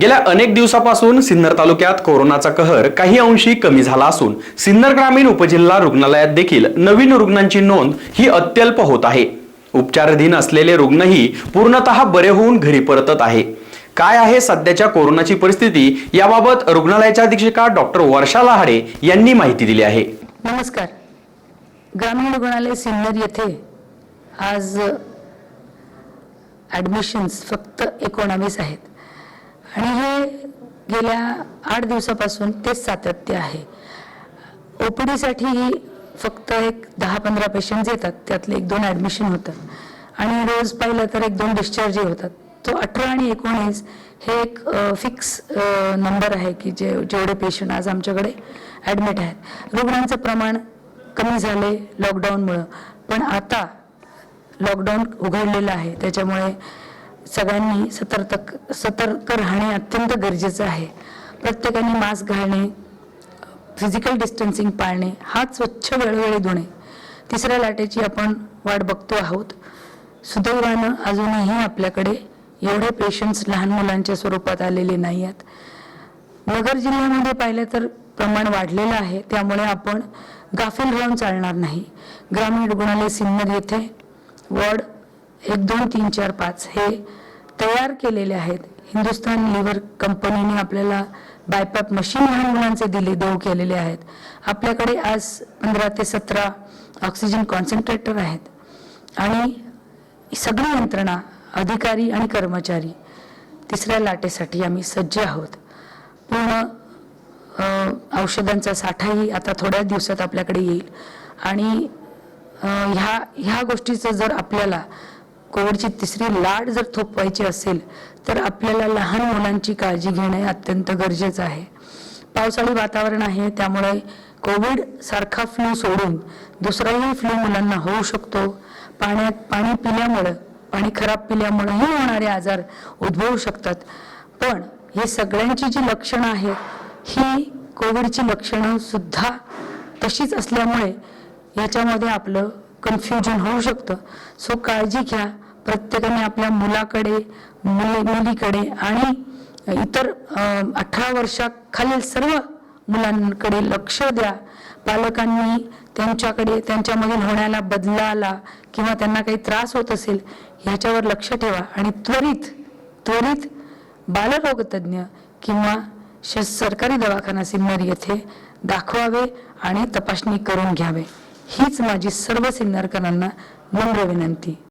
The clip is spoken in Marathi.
गेल्या अनेक दिवसापासून सिन्नर तालुक्यात कोरोनाचा कहर काही अंशी कमी झाला असून सिन्नर ग्रामीण उपजिल्हा रुग्णालयात देखील नवीन रुग्णांची नोंद ही अत्यल्प होत आहे. उपचाराधीन असलेले रुग्णही पूर्णतः बरे होऊन घरी परतत आहे. काय आहे सध्याच्या कोरोनाची परिस्थिती याबाबत रुग्णालयाच्या अधीक्षिका डॉक्टर वर्षा लहाडे यांनी माहिती दिली आहे. नमस्कार. ग्रामीण रुग्णालय सिन्नर येथे आज ॲडमिशन्स फक्त एकोणावीस आहेत. आणि हे गेल्या आठ दिवसापासून तेच सातत्य आहे. ओ पी डीसाठीही फक्त एक दहा पंधरा पेशंट्स येतात त्यातले एक दोन ॲडमिशन होतात. आणि रोज पाहिलं तर एक दोन डिस्चार्जही होतात. तो अठरा आणि एकोणीस हे एक फिक्स नंबर आहे की जे जेवढे पेशंट आज आमच्याकडे ॲडमिट आहेत. रुग्णांचं प्रमाण कमी झाले लॉकडाऊनमुळं पण आता लॉकडाऊन उघडलेलं आहे. त्याच्यामुळे सगळ्यांनी सतर्क सतर्क राहणे अत्यंत गरजेचं आहे. प्रत्येकाने मास्क घालणे फिजिकल डिस्टन्सिंग पाळणे हात स्वच्छ वेळोवेळी धुणे. तिसऱ्या लाटेची आपण वाट बघतो आहोत. सुदैवानं अजूनही आपल्याकडे एवढे पेशंट्स लहान मुलांच्या स्वरूपात आलेले नाही आहेत नगर जिल्ह्यामध्ये पाहिलं तर प्रमाण वाढलेलं आहे. त्यामुळे आपण गाफील राहून चालणार नाही. ग्रामीण रुग्णालय सिन्नर येथे वॉर्ड एक दोन तीन चार पाच हे तयार केलेले आहेत. हिंदुस्थान लिव्हर कंपनीने आपल्याला बायपॅप मशीन लहान मुलांचे दिले देऊ केलेले आहेत. आपल्याकडे आज पंधरा ते सतरा ऑक्सिजन कॉन्सन्ट्रेटर आहेत. आणि सगळी यंत्रणा अधिकारी आणि कर्मचारी तिसऱ्या लाटेसाठी आम्ही सज्ज आहोत. पूर्ण औषधांचा साठाही आता थोड्या दिवसात आपल्याकडे येईल. आणि ह्या ह्या गोष्टीचं जर आपल्याला कोविडची तिसरी लाट जर थोपवायची असेल तर आपल्याला लहान मुलांची काळजी घेणे अत्यंत गरजेचं आहे. पावसाळी वातावरण आहे त्यामुळे कोविड सारखा फ्लू सोडून दुसराही फ्लू मुलांना होऊ शकतो. पाण्यात पाणी पिल्यामुळं पाणी खराब पिल्यामुळेही होणारे आजार उद्भवू शकतात. पण हे सगळ्यांची जी लक्षणं आहेत ही कोविडची लक्षणं सुद्धा तशीच असल्यामुळे याच्यामध्ये आपलं कन्फ्युजन होऊ शकतं. सो काळजी घ्या. प्रत्येकाने आपल्या मुलाकडे मुली मुलीकडे आणि इतर अठरा वर्षाखालील सर्व मुलांकडे लक्ष द्या. पालकांनी त्यांच्याकडे त्यांच्यामधील होण्याला बदलाला किंवा त्यांना काही त्रास होत असेल ह्याच्यावर लक्ष ठेवा. आणि त्वरित त्वरित बालरोगतज्ञ किंवा सरकारी दवाखाना सिन्नर येथे दाखवावे आणि तपासणी करून घ्यावे. हीच माझी सर्व सिन्नरकरांना नम्र विनंती.